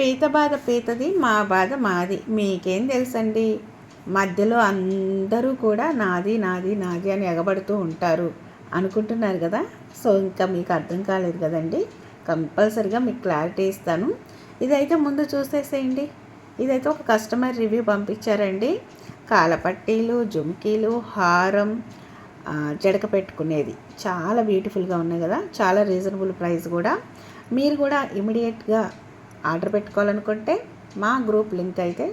పీత బాధ పీతది మా బాధ మాది. మీకేం తెలుసండి? మధ్యలో అందరూ కూడా నాది నాది నాది అని ఎగబడుతూ ఉంటారు అనుకుంటున్నారు కదా? సో ఇంకా మీకు అర్థం కాలేదు కదండి? కంపల్సరిగా మీకు క్లారిటీ ఇస్తాను. ఇదైతే ముందు చూసేసేయండి. ఇదైతే ఒక కస్టమర్ రివ్యూ పంపించారండి. కాలపట్టీలు జుమ్కీలు హారం జడక పెట్టుకునేది. చాలా బ్యూటిఫుల్గా ఉన్నాయి కదా? చాలా రీజనబుల్ ప్రైస్ కూడా. మీరు కూడా ఇమీడియట్గా ఆర్డర్ పెట్టుకోవాలనుకుంటే మా గ్రూప్ లింక్ అయితే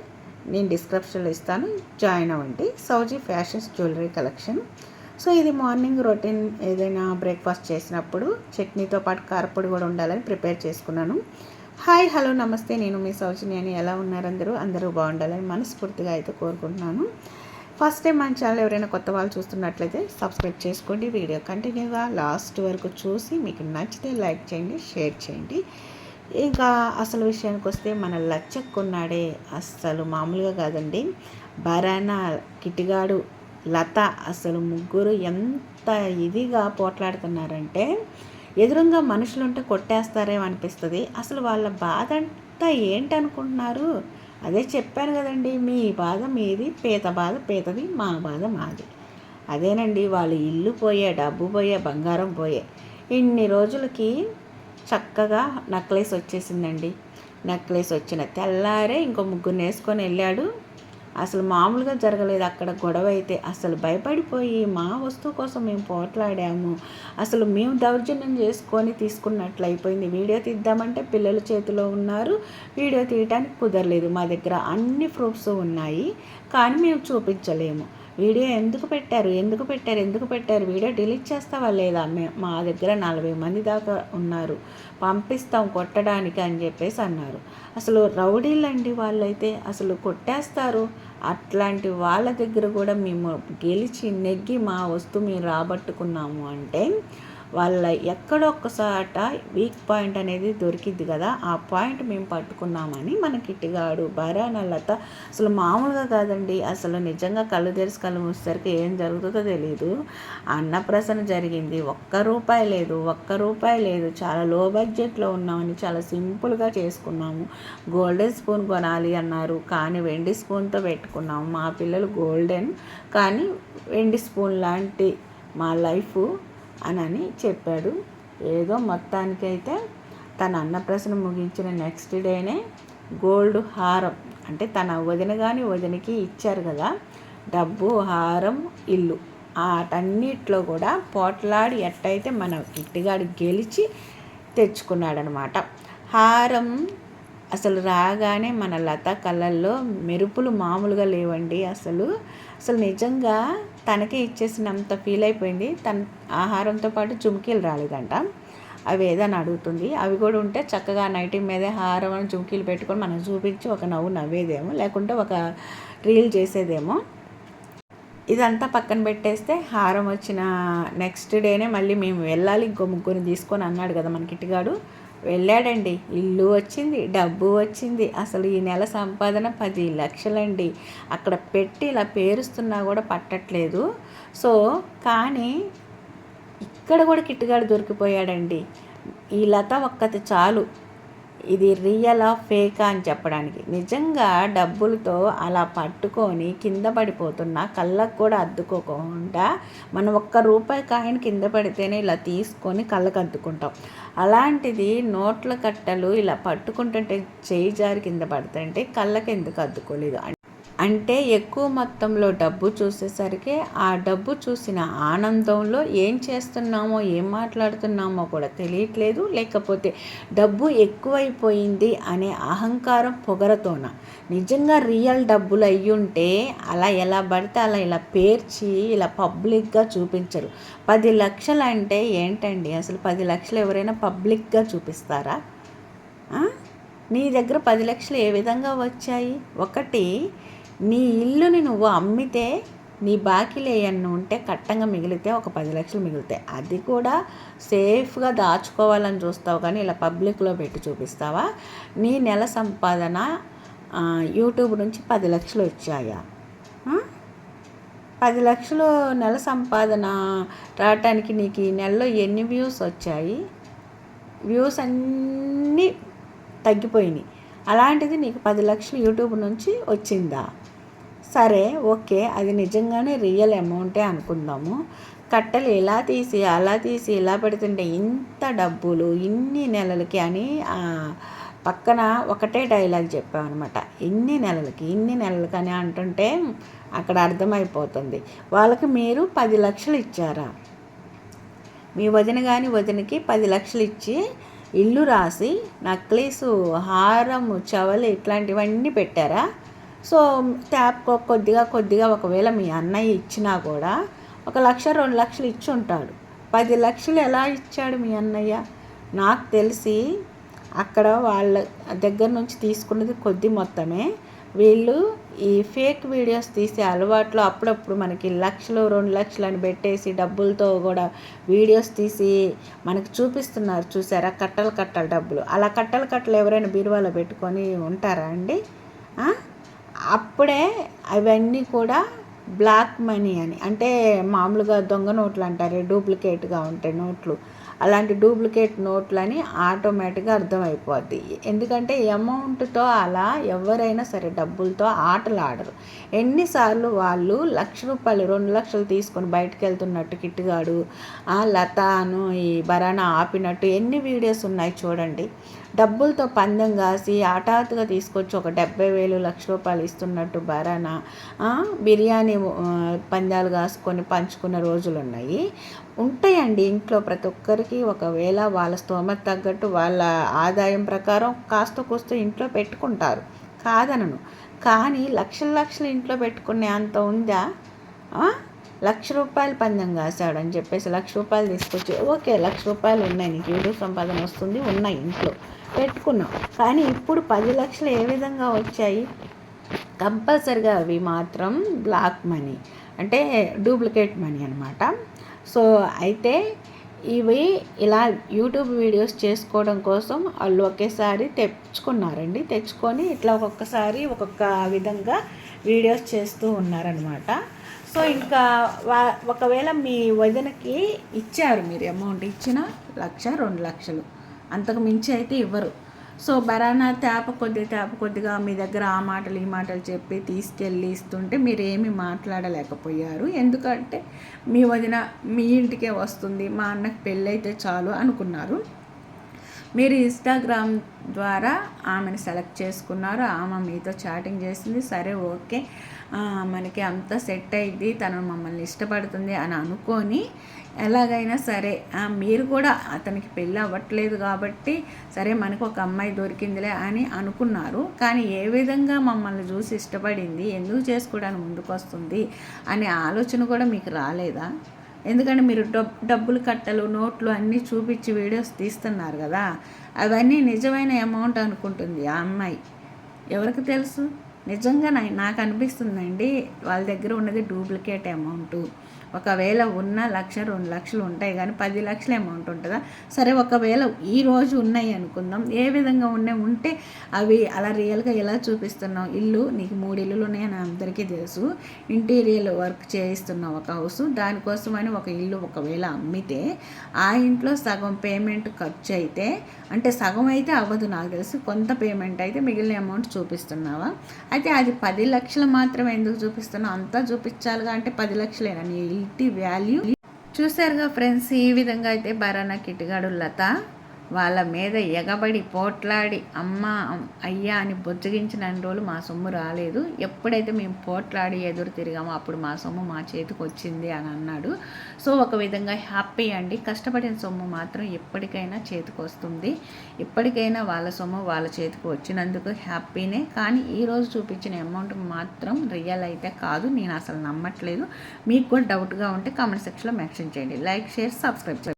నేను డిస్క్రిప్షన్లో ఇస్తాను. జాయిన్ అవ్వండి. Sowji fashions jewellery collection. So ఇది మార్నింగ్ రొటీన్ ఏదైనా బ్రేక్ఫాస్ట్ చేసినప్పుడు చట్నీతో పాటు కారపొడి కూడా ఉండాలని ప్రిపేర్ చేసుకున్నాను. హాయ్ హలో నమస్తే. నేను మీ సౌజన్య అని ఎలా ఉన్నారు అందరూ? అందరూ బాగుండాలని మనస్ఫూర్తిగా అయితే కోరుకుంటున్నాను. ఫస్ట్ టైం మన ఛానల్ ఎవరైనా కొత్త వాళ్ళు చూస్తున్నట్లయితే సబ్స్క్రైబ్ చేసుకోండి. వీడియో కంటిన్యూగా లాస్ట్ వరకు చూసి మీకు నచ్చితే లైక్ చేయండి షేర్ చేయండి. ఇంకా అసలు విషయానికి వస్తే మన లచ్చక్కున్నాడే అస్సలు మామూలుగా కాదండి. బరాన కిటిగాడు లత అసలు ముగ్గురు ఎంత ఇదిగా పోట్లాడుతున్నారంటే ఎదురుగా మనుషులుంటే కొట్టేస్తారేమో అనిపిస్తుంది. అసలు వాళ్ళ బాధ అంతా ఏంటనుకుంటున్నారు? అదే చెప్పాను కదండి మీ బాధ మీది పేద బాధ పీతది మా బాధ మాది. అదేనండి వాళ్ళు ఇల్లు పోయే డబ్బు పోయే బంగారం పోయే. ఇన్ని రోజులకి చక్కగా నెక్లెస్ వచ్చేసిందండి. నెక్లెస్ వచ్చిన తెల్లారే ఇంకో ముగ్గురు వేసుకొని వెళ్ళాడు. అసలు మామూలుగా జరగలేదు. అక్కడ గొడవ అయితే అసలు భయపడిపోయి మా వస్తువు కోసం మేము పోట్లాడాము. అసలు మేము దౌర్జన్యం చేసుకొని తీసుకున్నట్లు అయిపోయింది. వీడియో తీద్దామంటే పిల్లల చేతిలో ఉన్నారు. వీడియో తీయడానికి కుదరలేదు. మా దగ్గర అన్ని ప్రూఫ్స్ ఉన్నాయి. కానీ మేము చూపించలేము. వీడియో ఎందుకు పెట్టారు? ఎందుకు పెట్టారు? ఎందుకు పెట్టారు? వీడియో డిలీట్ చేస్తావా లేదా? మా దగ్గర నలభై మంది దాకా ఉన్నారు. పంపిస్తాం కొట్టడానికి అని చెప్పేసి అన్నారు. అసలు రౌడీలండి వాళ్ళైతే అసలు కొట్టేస్తారు. అట్లాంటి వాళ్ళ దగ్గర కూడా మేము గెలిచి నెగ్గి మా వస్తువు మేము రాబట్టుకున్నాము అంటే వాళ్ళ ఎక్కడొక్కసాట వీక్ పాయింట్ అనేది దొరికింది కదా ఆ పాయింట్ మేము పట్టుకున్నామని మన కిట్టిగాడు భార్య లత అసలు మామూలుగా కాదండి. అసలు నిజంగా కళ్ళు తెరిచి కళ్ళు మూసేసరికి ఏం జరుగుతుందో తెలియదు అన్నప్రసన జరిగింది. ఒక్క రూపాయి లేదు ఒక్క రూపాయి లేదు. చాలా లో బడ్జెట్లో ఉన్నామని చాలా సింపుల్గా చేసుకున్నాము. గోల్డెన్ స్పూన్ కొనాలి అన్నారు. కానీ వెండి స్పూన్తో పెట్టుకున్నాము. మా పిల్లలు గోల్డెన్ కానీ వెండి స్పూన్ లాంటి మా లైఫ్ అని చెప్పాడు. ఏదో మొత్తానికైతే తన అన్నప్రసన ముగించిన నెక్స్ట్ డేనే గోల్డ్ హారం అంటే తన వదిన కానీ వదినకి ఇచ్చారు కదా డబ్బు హారం ఇల్లు. వాటన్నిటిలో కూడా పోట్లాడి ఎట్టయితే మన గిట్టిగాడు గెలిచి తెచ్చుకున్నాడనమాట. హారం అసలు రాగానే మన లత కళ్ళల్లో మెరుపులు మామూలుగా లేవండి. అసలు అసలు నిజంగా తనకే ఇచ్చేసినంత ఫీల్ అయిపోయింది. తన ఆహారంతో పాటు జుమ్కీలు రాలేదంట. అవి ఏదని అడుగుతుంది. అవి కూడా ఉంటే చక్కగా నైటీ మీదే హారం అని జుమ్కీలు పెట్టుకొని మనం చూపించి ఒక నవ్వు నవ్వేదేమో లేకుంటే ఒక రీల్ చేసేదేమో. ఇదంతా పక్కన పెట్టేస్తే హారం వచ్చిన నెక్స్ట్ డేనే మళ్ళీ మేము వెళ్ళాలి. ఇంకో ముగ్గురిని తీసుకొని అన్నాడు కదా మన కిట్టిగాడు. వెళ్ళాడండి. ఇల్లు వచ్చింది డబ్బు వచ్చింది. అసలు ఈ నెల సంపాదన పది లక్షలండి. అక్కడ పెట్టి ఇలా పేరుస్తున్నా కూడా పట్టట్లేదు. సో కానీ ఇక్కడ కూడా కిట్టుగాడు దొరికిపోయాడండి. ఈ లత ఒక్కటి చాలు. ఇది రియలా ఫేకా అని చెప్పడానికి. నిజంగా డబ్బులతో అలా పట్టుకొని కింద పడిపోతున్నా కళ్ళకు కూడా అద్దుకోకుండా మనం ఒక్క రూపాయి కాయిన్ కింద పడితేనే ఇలా తీసుకొని కళ్ళకు అద్దుకుంటాం. అలాంటిది నోట్ల కట్టలు ఇలా పట్టుకుంటుంటే చేయి జారి కింద పడుతుంటే కళ్ళకి ఎందుకు అద్దుకోలేదు? అంటే ఎక్కువ మొత్తంలో డబ్బు చూసేసరికి ఆ డబ్బు చూసిన ఆనందంలో ఏం చేస్తున్నామో ఏం మాట్లాడుతున్నామో కూడా తెలియట్లేదు. లేకపోతే డబ్బు ఎక్కువైపోయింది అనే అహంకారం పొగరతోన నిజంగా రియల్ డబ్బులు అయ్యుంటే అలా ఎలా పడితే అలా ఇలా పేర్చి ఇలా పబ్లిక్గా చూపించరు. పది లక్షలు అంటే ఏంటండి? అసలు పది లక్షలు ఎవరైనా పబ్లిక్గా చూపిస్తారా? నీ దగ్గర పది లక్షలు ఏ విధంగా వచ్చాయి? ఒకటి నీ ఇల్లుని నువ్వు అమ్మితే నీ బాకీలు ఏమన్నా ఉంటే కట్టంగా మిగిలితే ఒక పది లక్షలు మిగులుతాయి. అది కూడా సేఫ్గా దాచుకోవాలని చూస్తావు కానీ ఇలా పబ్లిక్లో పెట్టి చూపిస్తావా? నీ నెల సంపాదన యూట్యూబ్ నుంచి పది లక్షలు వచ్చాయా? పది లక్షలు నెల సంపాదన రావటానికి నీకు ఈ నెలలో ఎన్ని వ్యూస్ వచ్చాయి? వ్యూస్ అన్నీ తగ్గిపోయినాయి. అలాంటిది నీకు పది లక్షలు యూట్యూబ్ నుంచి వచ్చిందా? సరే ఓకే అది నిజంగానే రియల్ అమౌంటే అనుకుందాము. కట్టలు ఇలా తీసి అలా తీసి ఇలా పెడుతుంటే ఇంత డబ్బులు ఇన్ని నెలలకి అని పక్కన ఒకటే డైలాగ్ చెప్పామన్నమాట. ఇన్ని నెలలకి ఇన్ని నెలలకి అని అంటుంటే అక్కడ అర్థమైపోతుంది. వాళ్ళకి మీరు పది లక్షలు ఇచ్చారా? మీ వదిన కానీ వదినకి పది లక్షలు ఇచ్చి ఇల్లు రాసి నక్లీసు హారం చవలు ఇట్లాంటివన్నీ పెట్టారా? సో ట్యాప్ కొద్దిగా కొద్దిగా ఒకవేళ మీ అన్నయ్య ఇచ్చినా కూడా ఒక లక్ష రెండు లక్షలు ఇచ్చి ఉంటాడు పది లక్షలు ఎలా ఇచ్చాడు మీ అన్నయ్య? నాకు తెలిసి అక్కడ వాళ్ళ దగ్గర నుంచి తీసుకున్నది కొద్ది మొత్తమే. వీళ్ళు ఈ ఫేక్ వీడియోస్ తీసే అలవాట్లో అప్పుడప్పుడు మనకి లక్షలు రెండు లక్షలు అని పెట్టేసి డబ్బులతో కూడా వీడియోస్ తీసి మనకి చూపిస్తున్నారు. చూసారా? కట్టలు కట్టలు డబ్బులు. అలా కట్టలు కట్టలు ఎవరైనా బీరువాలో పెట్టుకొని ఉంటారా అండి? అప్పుడే అవన్నీ కూడా బ్లాక్ మనీ అని. అంటే మామూలుగా దొంగ నోట్లు అంటారు డూప్లికేట్గా ఉంటాయి నోట్లు. అలాంటి డూప్లికేట్ నోట్లని ఆటోమేటిక్గా అర్థమైపోద్ది. ఎందుకంటే అమౌంట్తో అలా ఎవరైనా సరే డబ్బులతో ఆటలు ఆడరు ఎన్నిసార్లు వాళ్ళు లక్ష రూపాయలు రెండు లక్షలు తీసుకొని బయటకు వెళ్తున్నట్టు కిట్టుగాడు లతాను ఈ బరానా ఆపినట్టు ఎన్ని వీడియోస్ ఉన్నాయి చూడండి. డబ్బులతో పందెం కాసి హఠాత్తుగా తీసుకొచ్చి ఒక డెబ్బై వేలు లక్ష రూపాయలు ఇస్తున్నట్టు బరాన బిర్యానీ పందాలు కాసుకొని పంచుకున్న రోజులు ఉన్నాయి ఉంటాయండి ఇంట్లో ప్రతి ఒక్కరికి ఒకవేళ వాళ్ళ స్తోమత తగ్గట్టు వాళ్ళ ఆదాయం ప్రకారం కాస్త కూస్త ఇంట్లో పెట్టుకుంటారు. కాదనను. కానీ లక్షల లక్షలు ఇంట్లో పెట్టుకునే అంత ఉందా? లక్ష రూపాయలు పందెం కాశాడు అని చెప్పేసి లక్ష రూపాయలు తీసుకొచ్చి ఓకే లక్ష రూపాయలు ఉన్నాయి నీకు యూట్యూబ్ సంపాదన వస్తుంది ఉన్నాయి ఇంట్లో పెట్టుకున్నాం. కానీ ఇప్పుడు పది లక్షలు ఏ విధంగా వచ్చాయి? కంపల్సరిగా అవి మాత్రం బ్లాక్ మనీ అంటే డూప్లికేట్ మనీ అనమాట సో అయితే ఇవి ఇలా యూట్యూబ్ వీడియోస్ చేసుకోవడం కోసం వాళ్ళు ఒకేసారి తెచ్చుకున్నారండి. తెచ్చుకొని ఇట్లా ఒక్కొక్కసారి ఒక్కొక్క విధంగా వీడియోస్ చేస్తూ ఉన్నారనమాట సో ఇంకా వా ఒకవేళ మీ వదినకి ఇచ్చారు మీరు అమౌంట్ ఇచ్చిన లక్ష రెండు లక్షలు. అంతకు మించి అయితే ఇవ్వరు. సో బరానా తేప కొద్ది తేప కొద్దిగా మీ దగ్గర ఆ మాటలు ఈ మాటలు చెప్పి తీసుకెళ్ళి ఇస్తుంటే మీరు ఏమి మాట్లాడలేకపోయారు. ఎందుకంటే మీ వదిన మీ ఇంటికే వస్తుంది మా అన్నకి పెళ్ళైతే చాలు అనుకున్నారు. మీరు ఇన్స్టాగ్రామ్ ద్వారా ఆమెను సెలెక్ట్ చేసుకున్నారు. ఆమె మీతో చాటింగ్ చేసింది. సరే ఓకే. మనకి అంత సెట్ అయింది. తను మమ్మల్ని ఇష్టపడుతుంది అని అనుకొని ఎలాగైనా సరే మీరు కూడా అతనికి పెళ్ళి అవ్వట్లేదు కాబట్టి సరే మనకు ఒక అమ్మాయి దొరికిందిలే అని అనుకున్నారు. కానీ ఏ విధంగా మమ్మల్ని చూసి ఇష్టపడింది? ఎందుకు చేసుకోవడానికి ముందుకు వస్తుంది అనే ఆలోచన కూడా మీకు రాలేదా? ఎందుకంటే మీరు డబ్ డబ్బులు కట్టలు నోట్లు అన్నీ చూపించి వీడియోస్ తీస్తున్నారు కదా అవన్నీ నిజమైన అమౌంట్ అనుకుంటుంది ఆ అమ్మాయి. ఎవరికి తెలుసు? నిజంగా నాకు అనిపిస్తుందండి వాళ్ళ దగ్గర ఉన్నది డూప్లికేట్ అమౌంటు. ఒకవేళ ఉన్న లక్ష రెండు లక్షలు ఉంటాయి కానీ పది లక్షల అమౌంట్ ఉంటుందా? సరే ఒకవేళ ఈ రోజు ఉన్నాయి అనుకుందాం. ఏ విధంగా ఉన్నాయి? ఉంటే అవి అలా రియల్గా ఎలా చూపిస్తున్నావు? ఇల్లు నీకు మూడు ఇల్లులు ఉన్నాయని అందరికీ తెలుసు. ఇంటీరియర్ వర్క్ చేయిస్తున్నావు ఒక హౌస్. దానికోసమని ఒక ఇల్లు ఒకవేళ అమ్మితే ఆ ఇంట్లో సగం పేమెంట్ ఖర్చు అయితే అంటే సగం అయితే అవ్వదు నాకు తెలిసి. కొంత పేమెంట్ అయితే మిగిలిన అమౌంట్ చూపిస్తున్నావా? అయితే అది పది లక్షలు మాత్రమే ఎందుకు చూపిస్తున్నావు? అంతా చూపించాలిగా? అంటే పది లక్షలేనా నీ ఇటీ వాల్యూ. చూసారుగా ఫ్రెండ్స్ ఈ విధంగా అయితే బరానా కిటిగాడు లత వాళ్ళ మీద ఎగబడి పోట్లాడి అమ్మ అయ్యా అని బొజ్జగించిన రోజులు మా సొమ్ము రాలేదు. ఎప్పుడైతే మేము పోట్లాడి ఎదురు తిరిగామో అప్పుడు మా సొమ్ము మా చేతికి వచ్చింది అని అన్నాడు. సో ఒక విధంగా హ్యాపీ అండి. కష్టపడిన సొమ్ము మాత్రం ఎప్పటికైనా చేతికి వస్తుంది. ఎప్పటికైనా వాళ్ళ సొమ్ము వాళ్ళ చేతికి వచ్చినందుకు హ్యాపీనే. కానీ ఈరోజు చూపించిన అమౌంట్ మాత్రం రియల్ అయితే కాదు. నేను అసలు నమ్మట్లేదు. మీకు కూడా డౌట్గా ఉంటే కామెంట్ సెక్షన్లో మెన్షన్ చేయండి. లైక్ షేర్ సబ్స్క్రైబ్ చేయండి.